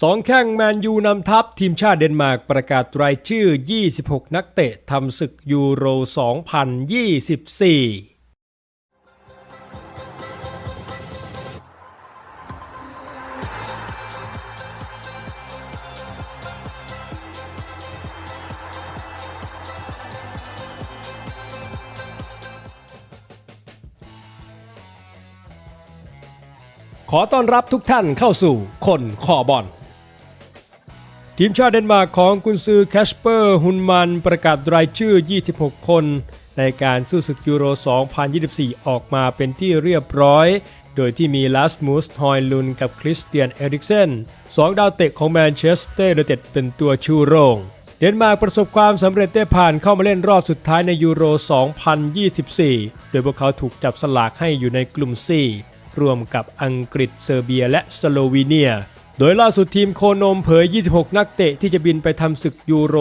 สองแข้งแมนยูนำทัพทีมชาติเดนมาร์กประกาศรายชื่อ 26 นักเตะทำศึกยูโร 2024ขอต้อนรับทุกท่านเข้าสู่คนขอบอล ทีมชาติเดนมาร์กของกุนซือแคชเปอร์ฮุนมันประกาศรายชื่อ 26 คน ในการสู้ศึกยูโร 2024 ออกมาเป็นที่เรียบร้อย โดยที่มีลาสมูสฮอยลุนกับคริสเตียนเอริกเซนสองดาวเตะของแมนเชสเตอร์ยูไนเต็ดเป็นตัวชูโรง เดนมาร์กประสบความสำเร็จได้ผ่านเข้ามาเล่นรอบสุดท้ายในยูโร 2024 โดยพวกเขาถูกจับสลากให้อยู่ในกลุ่ม C ร่วมกับอังกฤษเซอร์เบียและสโลวีเนีย โดยล่าสุดทีมโคนมเผย 26 นักเตะที่จะบินไปทำศึกยูโร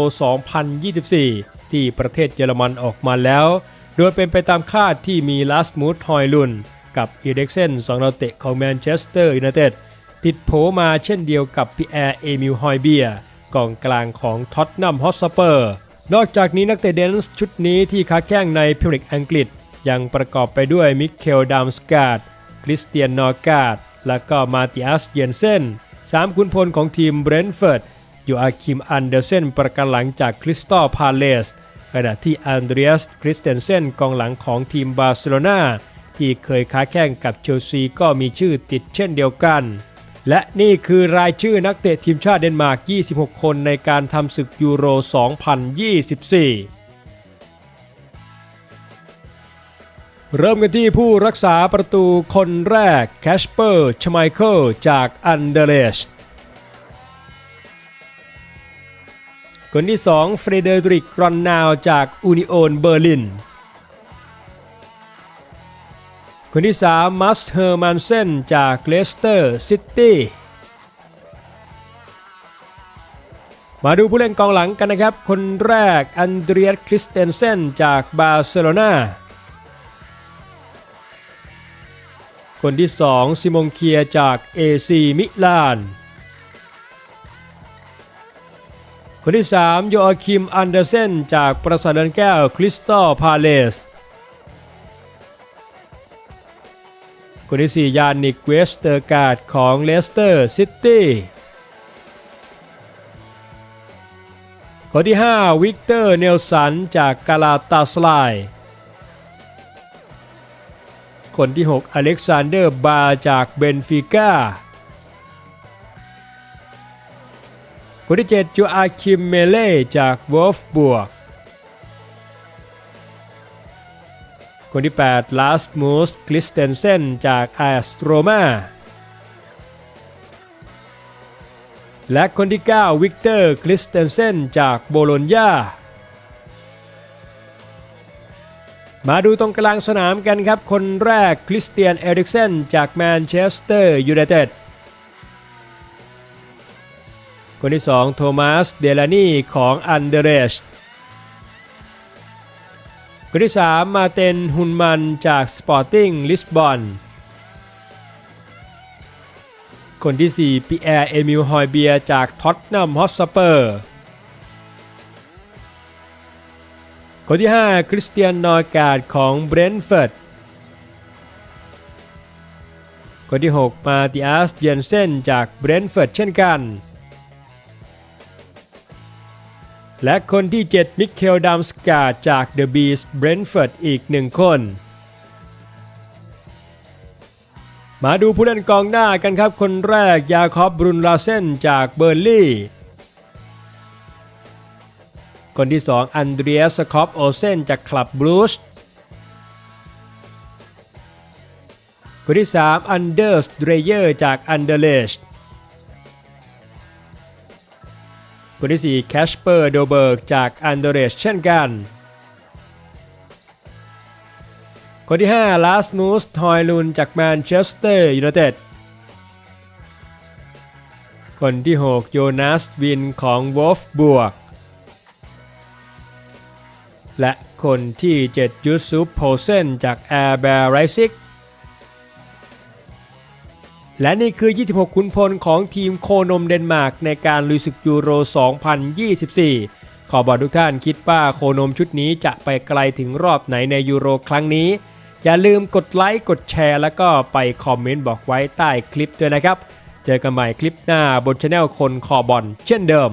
2024 ที่ประเทศเยอรมันออกมาแล้ว โดยเป็นไปตามคาดที่มีลาสมูธฮอยลุน กับอีเด็กเซนสองนักเตะของแมนเชสเตอร์ยูไนเต็ดติดโผมาเช่นเดียวกับพีแอร์เอมิลฮอยเบียกองกลางของท็อตนัมฮอตสเปอร์ นอกจากนี้นักเตะเดนส์ชุดนี้ที่ค้าแข้งในพรีเมียร์ลีกอังกฤษ ยังประกอบไปด้วยมิเคลดัมสกาดคริสเตียนนอร์กาดและก็มาติอัสเยนเซน สามขุนพลของทีมเบรนท์เฟิร์ดอยูอาคิมอันเดอร์เซนประกันหลังจากคริสตัลพาเลสขณะที่อันเดรียสคริสเตนเซนกองหลังของทีมบาร์เซโลนาที่เคยค้าแข่งกับเชลซีก็มีชื่อติดเช่นเดียวกัน และนี่คือรายชื่อนักเตะทีมชาติเดนมาร์ก 26 คนในการทำศึกยูโร 2024 เริ่มกันที่ผู้รักษาประตูคนแรกแคชเปอร์ชไมเคิลจากอันเดเลชคนที่ 2 เฟรเดริกรอนนาวจากอูนิโอนเบอร์ลิน คนที่ 3 มัสเฮอร์มันเซนจากเลสเตอร์ซิตี้มาดูผู้เล่นกองหลังกันนะครับ คนแรกอันเดรียสคริสเตนเซนจากบาร์เซโลนา คนที่2ซิมงเคียจาก AC มิลาน คนที่3โยอาคิมอันเดอร์เซนจากประสาทเดินแก้วคริสตัลพาเลส คนที่4ยานิกเวสเตอร์การ์ดของเลสเตอร์ซิตี้คนที่ 5 วิกเตอร์ เนลสัน จากกาลาตาสไล คนที่ 6 อเล็กซานเดอร์บาจากเบนฟิก้า คนที่ 7 จูอาคิมเมเล่จากวอลฟบวก คนที่ 8 ลาสมูสคริสเตนเซนจากแอสโตรมาและคนที่ 9 วิกเตอร์คริสเตนเซนจากโบโลญญา มาดูตรงกลางสนามกันครับ คนแรกคริสเตียนเอริกเซนจากแมนเชสเตอร์ยูไนเต็ดคนที่ 2 โทมัสเดลานีของอันเดเรชคนที่ 3 มาเตนฮุนมันจากสปอร์ติ้งลิสบอนคนที่ 4 ปีแอร์เอมิล ฮอยเบียจากท็อตนัมฮอสเปอร์ คนที่ 5 คริสเตียนนอร์การ์ดของเบรนท์เฟิร์ดคนที่ 6 มาติอัสเยนเซนจากเบรนท์เฟิร์ดเช่นกัน และคนที่ 7 มิเคลดัมสกาจากเดอะบีสเบรนท์เฟิร์ดอีกหนึ่งคน มาดูผู้เล่นกองหน้ากันครับคนแรกยาคอบบรุนลาเซนจากเบอร์ลี่ คนที่ 2 อันเดรียสคอปโอเซนจากคลับบลูชคนที่ 3 อันเดอร์สเดรเยอร์จากอันเดอร์เลชคนที่ 4 แคชเปอร์โดเบิร์กจากอันเดอร์เลชเช่นกัน คนที่ 5 ลาสมูสทอยลุนจากแมนเชสเตอร์ยูไนเต็ดคนที่ 6 โยนาสวินของวอลฟบวก และคนที่ 7 ยูซุปโพเซนจากแอร์แบร์ไรซิกและนี่คือ 26 ขุนพลของทีมโคนมเดนมาร์กในการลุยศึกยูโร 2024 ขอบอกทุกท่านคิดว่าโคนมชุดนี้จะไปไกลถึงรอบไหนในยูโรครั้งนี้ อย่าลืมกดไลค์ กดแชร์ แล้วก็ไปคอมเมนต์บอกไว้ใต้คลิปด้วยนะครับ เจอกันใหม่คลิปหน้าบนช anel คนคอบอลเช่นเดิม